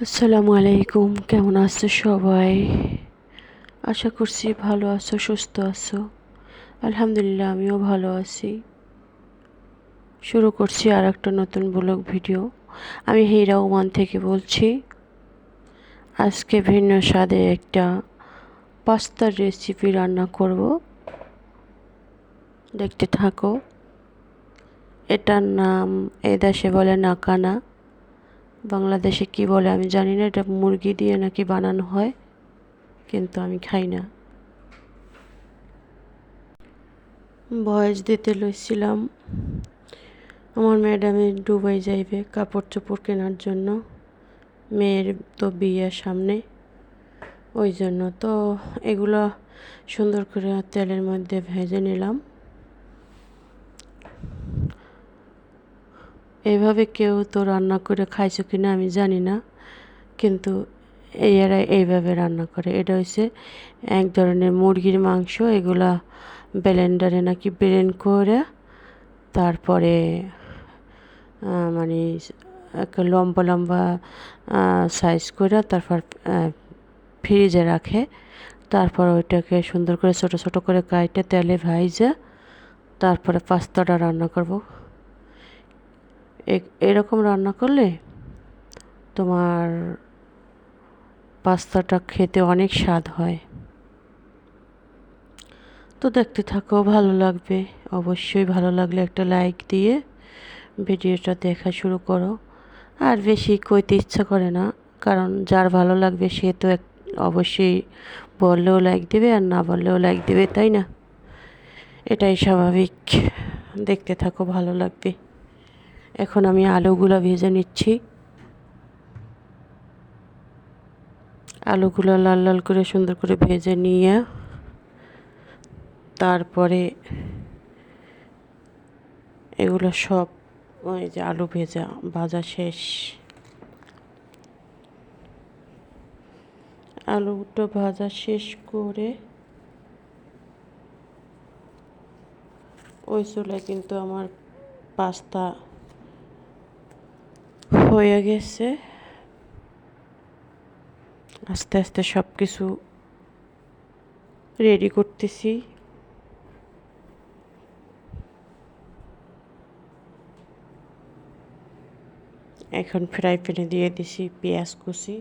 আসসালামু আলাইকুম, কেমন আছো সবাই? আশা করছি ভালো আছো, সুস্থ আছো। আলহামদুলিল্লাহ, আমিও ভালো আছি। শুরু করছি আর একটা নতুন ব্লগ ভিডিও। আমি হীরা ওমান থেকে বলছি, আজকে ভিন্ন স্বাদে একটা পাস্তার রেসিপি রান্না করব। দেখতে থাকো। এটার নাম, এ দেশে বলে নাকানা। বাংলাদেশে কি বলে আমি জানি না, এটা মুরগি দিয়ে নাকি বানানো হয়, কিন্তু আমি খাই না। ভয়েস দিতে লইছিলাম। আমার ম্যাডামে ডুবাই যাইবে কাপড় চোপড় কেনার জন্য। মেয়ের তো বিয়ের সামনে। ওই জন্য তো এগুলো সুন্দর করে তেলের মধ্যে ভেজে নিলাম। এভাবে কেউ তো রান্না করে খাইছো কি না আমি জানি না, কিন্তু এরা এইভাবে রান্না করে। এটা হচ্ছে এক ধরনের মুরগির মাংস, এগুলা ব্লেন্ডারে নাকি ব্লেন্ড করে, তারপরে মানে একটা লম্বা লম্বা সাইজ করে তারপর ফ্রিজে রাখে। তারপর ওইটাকে সুন্দর করে ছোট ছোট করে কাইটে তেলে ভাইজে তারপরে পাস্তাটা রান্না করব। এরকম রান্না করলে তোমার পাস্তাটা খেতে অনেক স্বাদ হয়। তো দেখতে থাকো, ভালো লাগবে। অবশ্যই ভালো লাগলে একটা লাইক দিয়ে ভিডিওটা দেখা শুরু করো। আর বেশি কইতে ইচ্ছা করে না, কারণ যার ভালো লাগবে সে তো এক, অবশ্যই বললেও লাইক দেবে আর না বললেও লাইক দেবে, তাই না? এটাই স্বাভাবিক। দেখতে থাকো, ভালো লাগবে। এখন আমি আলুগুলো ভেজে নিচ্ছি। আলুগুলো লাল লাল করে সুন্দর করে ভেজে নিয়ে তারপরে এগুলো সব ওই যে আলু ভেজা, ভাজা শেষ। আলুটা ভাজা শেষ করে ওই চুলায় কিন্তু আমার পাস্তা হয়ে গেছে। আস্তে আস্তে সব কিছু রেডি করতেছি। এখন ফ্রাই প্যানে দিয়ে দিছি পেঁয়াজ কুচি।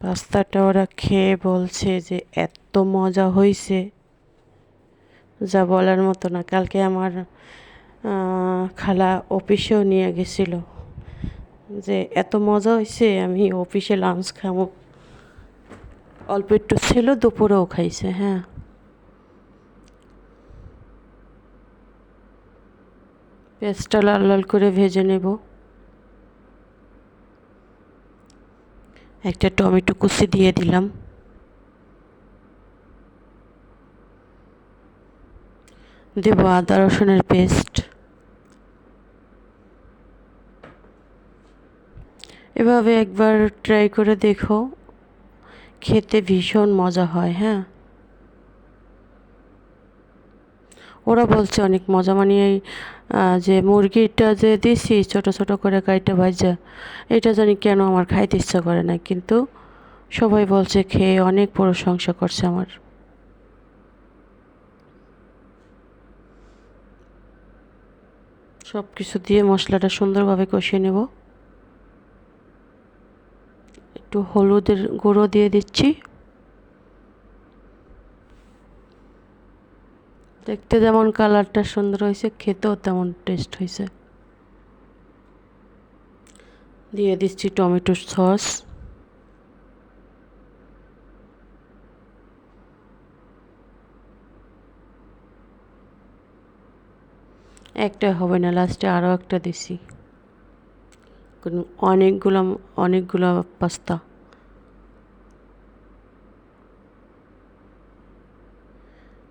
পাস্তাটা ওরা খেয়ে বলছে যে এত মজা হয়েছে যা বলার মতো না। কালকে আমার খালা অফিসেও নিয়ে গেছিল। যে এত মজা হয়েছে আমি অফিসে লাঞ্চ খাব। অল্প একটু ছিল, দুপুরেও খাইছে হ্যাঁ। পেঁয়াজটা লাল লাল করে ভেজে নেব। একটা টমেটো কুচি দিয়ে দিলাম। দেব আদা রসুনের পেস্ট। এভাবে একবার ট্রাই করে দেখো। খেতে ভীষণ মজা হয় হ্যাঁ? ওরা বলছে অনেক মজা মানে যে মুরগিটা যে দিছি, ছোট ছোট করে কাইটা ভাজা, এটা জানি কেন আমার খাইতে ইচ্ছা করে না, কিন্তু সবাই বলছে খেয়ে অনেক প্রশংসা করছে আমার। সব কিছু দিয়ে মশলাটা সুন্দরভাবে কষিয়ে নেব। একটু হলুদের গুঁড়ো দিয়ে দিচ্ছি। দেখতে যেমন কালারটা সুন্দর হয়েছে, খেতেও তেমন টেস্ট হয়েছে। দিয়ে দিচ্ছি টমেটো সস। একটা হবে না লাস্টে আরও একটা দিছি। অনেকগুলো অনেকগুলো পাস্তা।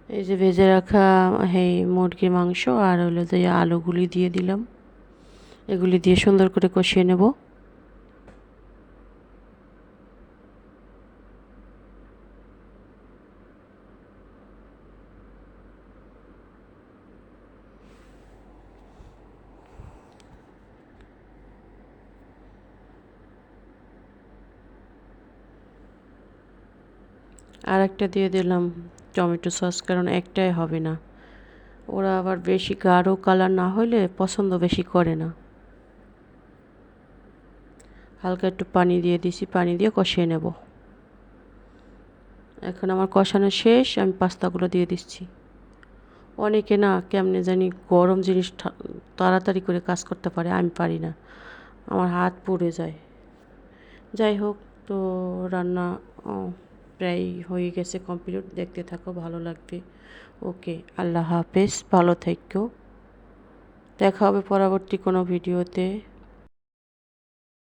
এই যে ভেজে রাখা, এই মুরগির মাংস আর হলো যে আলুগুলি দিয়ে দিলাম। এগুলি দিয়ে সুন্দর করে কষিয়ে নেব। আর একটা দিয়ে দিলাম টমেটো সস, কারণ একটাই হবে না। ওরা আবার বেশি গাঢ় কালার না হলে পছন্দ বেশি করে না। হালকা একটু পানি দিয়ে দিছি, পানি দিয়ে কষিয়ে নেব। এখন আমার কষানো শেষ, আমি পাস্তাগুলো দিয়ে দিচ্ছি। অনেকে না কেমনে জানি গরম জিনিস তাড়াতাড়ি করে কাজ করতে পারে, আমি পারি না। আমার হাত পুড়ে যায়। যাই হোক, তো রান্না প্রায় হয়ে গেছে কমপ্লিট দেখতে থাকো, ভালো লাগবে। ওকে আল্লাহ হাফেজ, ভালো থেকো। দেখা হবে পরবর্তী কোনো ভিডিওতে।